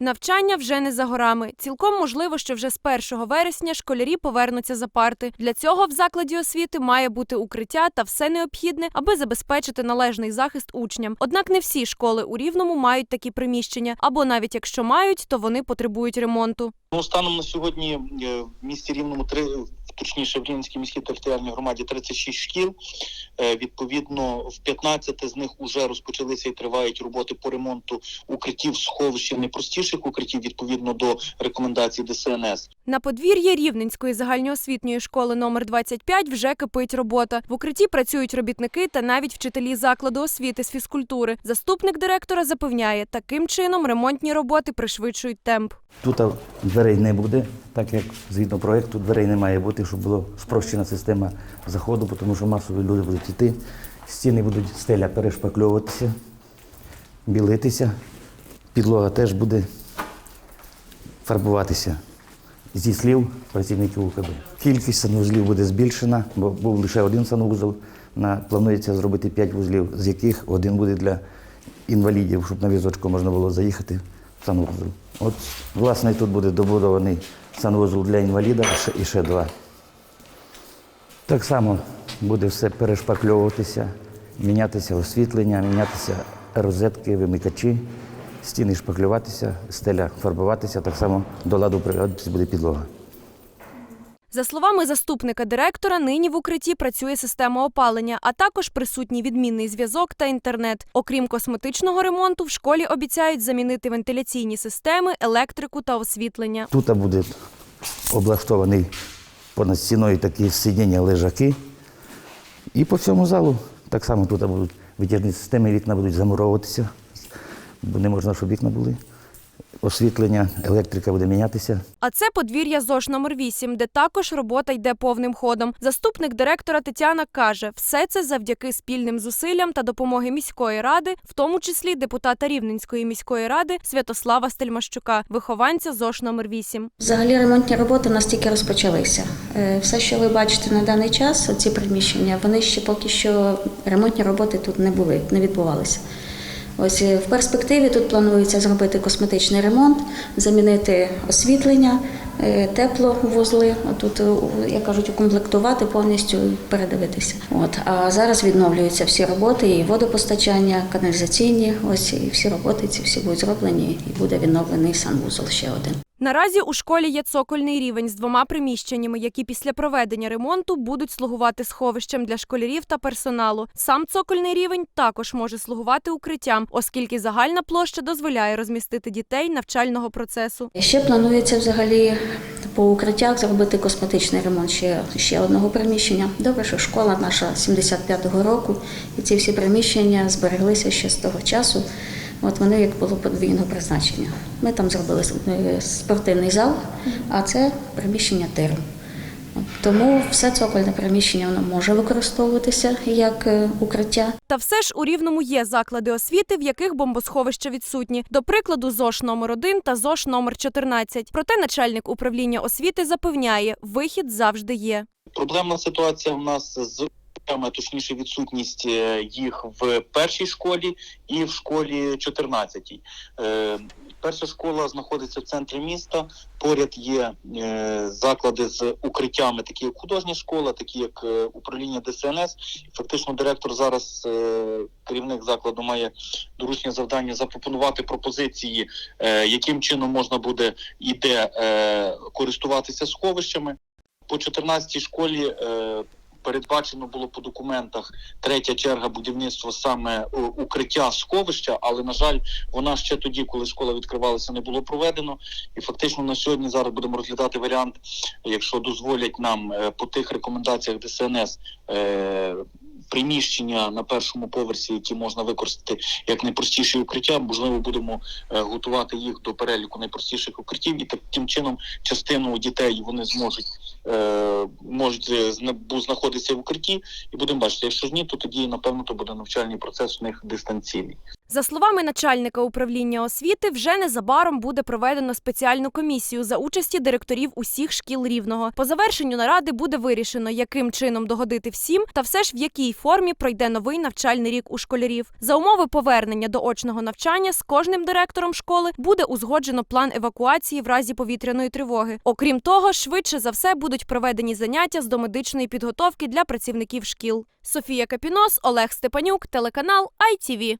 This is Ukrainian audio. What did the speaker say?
Навчання вже не за горами. Цілком можливо, що вже з 1 вересня школярі повернуться за парти. Для цього в закладі освіти має бути укриття та все необхідне, аби забезпечити належний захист учням. Однак не всі школи у Рівному мають такі приміщення, або навіть якщо мають, то вони потребують ремонту. Ну, станом на сьогодні е, в місті Рівному три точніше в Рівненській міській територіальній громаді 36 шкіл. Е, Відповідно, в 15 з них вже розпочалися і тривають роботи по ремонту укриттів, сховищів найпростіших укриттів відповідно до рекомендацій ДСНС. На подвір'ї Рівненської загальноосвітньої школи номер 25 вже кипить робота. В укритті працюють робітники та навіть вчителі закладу освіти з фізкультури. Заступник директора запевняє, таким чином ремонтні роботи пришвидшують темп. Тут дверей не буде, так як згідно проєкту дверей не має бути, щоб була спрощена система заходу, тому що масові люди будуть йти, стіни будуть стеля перешпакльовуватися, білитися, підлога теж буде фарбуватися. Зі слів працівників УКБ. Кількість санвузлів буде збільшена, бо був лише один санвузол. На, планується зробити 5 вузлів, з яких один буде для інвалідів, щоб на візочку можна було заїхати в санвузол. От, власне, тут буде добудований санвузол для інваліда і ще, два. Так само буде все перешпакльовуватися, мінятися освітлення, мінятися розетки, вимикачі, стіни шпаклюватися, стеля фарбуватися, так само до ладу буде підлога. За словами заступника директора, нині в укритті працює система опалення, а також присутній відмінний зв'язок та інтернет. Окрім косметичного ремонту, в школі обіцяють замінити вентиляційні системи, електрику та освітлення. Тут буде облаштований понад стіною такі сидіння лежаки. І по всьому залу так само тут будуть витяжні системи, вікна будуть замуровуватися, бо не можна, щоб вікна були. Освітлення, електрика буде мінятися. А це подвір'я ЗОЖ номер 8, де також робота йде повним ходом. Заступник директора Тетяна каже, все це завдяки спільним зусиллям та допомоги міської ради, в тому числі депутата Рівненської міської ради Святослава Стельмащука, вихованця ЗОЖ номер 8. Взагалі ремонтні роботи у нас тільки розпочалися. Е, Все, що ви бачите на даний час, ці приміщення, вони ще поки що ремонтні роботи тут не були, не відбувалися. Ось е, в перспективі тут планується зробити косметичний ремонт, замінити освітлення, тепло тепловузли, тут, як кажуть, укомплектувати повністю і передивитися. От а зараз відновлюються всі роботи, і водопостачання, каналізаційні. Ось і всі роботи ці всі будуть зроблені, і буде відновлений санвузол ще один. Наразі у школі є цокольний рівень з двома приміщеннями, які після проведення ремонту будуть слугувати сховищем для школярів та персоналу. Сам цокольний рівень також може слугувати укриттям, оскільки загальна площа дозволяє розмістити дітей навчального процесу. Ще планується взагалі по укриттях зробити косметичний ремонт ще, ще одного приміщення. Добре, що школа наша 75-го року, і ці всі приміщення збереглися ще з того часу. От вони як було подвійного призначення. Ми там зробили е, спортивний зал, а це приміщення. От Тому все цокольне приміщення воно може використовуватися як е, укриття. Та все ж у рівному є заклади освіти, в яких бомбосховища відсутні. До прикладу, ЗОШ номер 1 та ЗОШ номер 14. Проте начальник управління освіти запевняє, вихід завжди є. Проблемна ситуація в нас з укриттями, точніше відсутність е, їх в першій школі і в школі 14. Е, Перша школа знаходиться в центрі міста. Поряд є е, заклади з укриттями, такі як художня школа, такі як е, управління ДСНС. Фактично, директор зараз е, керівник закладу має доручення завдання запропонувати пропозиції, е, яким чином можна буде і де е, користуватися сховищами. По 14 школі е, передбачено було по документах третя черга будівництва саме е, укриття сховища, але на жаль, вона ще тоді, коли школа відкривалася, не було проведено. І фактично на сьогодні зараз будемо розглядати варіант, якщо дозволять нам е, по тих рекомендаціях ДСНС. Приміщення на першому поверсі, які можна використати як найпростіші укриття, можливо, будемо е, готувати їх до переліку найпростіших укриттів, і таким чином частину дітей вони зможуть е, можуть знаходитися в укритті, і будемо бачити. Якщо ж ні, то тоді напевно то буде навчальний процес у них дистанційний. За словами начальника управління освіти, вже незабаром буде проведено спеціальну комісію за участі директорів усіх шкіл рівного. По завершенню наради буде вирішено, яким чином догодити всім, та все ж в якій формі пройде новий навчальний рік у школярів. За умови повернення до очного навчання з кожним директором школи буде узгоджено план евакуації в разі повітряної тривоги. Окрім того, швидше за все будуть проведені заняття з домедичної підготовки для працівників шкіл. Софія Капінос, Олег Степанюк, телеканал ITV.